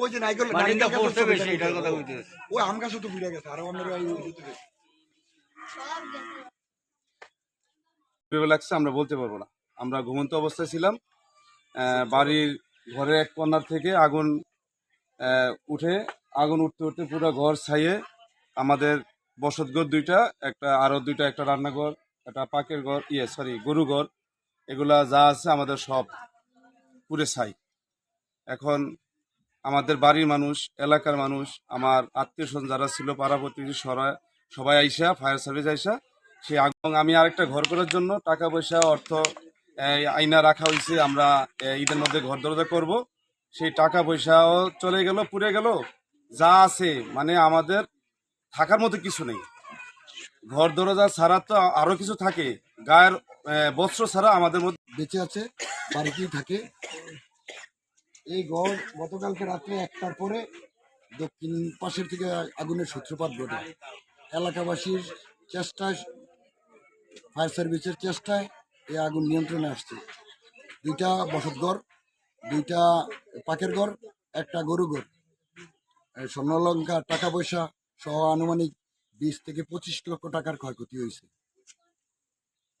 ওই যে নাইকল নারিকেল পড়তে বেশি এটার কথা বলতেছে ওই আম গাছও তো ভিড়ে গেছে আরও আমাদের ওই ওই ভিতরে। কীভাবে লাগছে আমরা বলতে পারব না। আমরা ঘুমন্ত অবস্থায় ছিলাম বাড়ির ঘরের এক কর্নার থেকে আগুন উঠে আগুন উঠতে উঠতে পুরো ঘর ছাইয়ে আমাদের বসতঘর দুইটা একটা আরও দুইটা একটা রান্নাঘর একটা পাকের ঘর ইয়ে সরি গরু ঘর এগুলা যা আছে আমাদের সব পুরে ছাই। এখন আমাদের বাড়ির মানুষ, এলাকার মানুষ, আমার আত্মীয় স্বজন যারা ছিল পাড়া প্রতিবেশী সবাই আইসা ফায়ার সার্ভিস আইসা। সেই আগুন আমি আরেকটা ঘর করার জন্য টাকা পয়সা, অর্থ আইনা রাখা হয়েছে আমরা ঈদের মধ্যে ঘর দরজা করব। সেই টাকা পয়সাও চলে গেল, পুড়ে গেল। যা আছে মানে আমাদের থাকার মতো কিছু নেই। ঘর দরজা ছাড়া তো আরও কিছু থাকে। গায়ের বস্ত্র ছাড়া আমাদের মধ্যে বেঁচে আছে, বাড়িতেই থাকে। এই ঘর গতকালকে রাত্রে একটার পরে দক্ষিণ পাশের থেকে আগুনের সূত্রপাত ঘটে। এলাকাবাসীর চেষ্টায়, ফায়ার সার্ভিসের চেষ্টায় এই আগুন নিয়ন্ত্রণে আসছে। দুইটা বসতঘর দুইটা পাকের ঘর একটা গরু ঘর স্বর্ণলঙ্কা টাকা পয়সা সহ আনুমানিক বিশ থেকে পঁচিশ লক্ষ টাকার ক্ষয়ক্ষতি হয়েছে।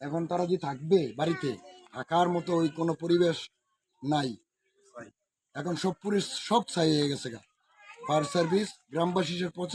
এখন তারা যে থাকবে বাড়িতে, থাকার মতো ওই কোনো পরিবেশ নাই। এখন সব পুলিশ সব ছাই হয়ে গেছে গা। ফায়ার সার্ভিস গ্রামবাসীর প্রচেষ্টা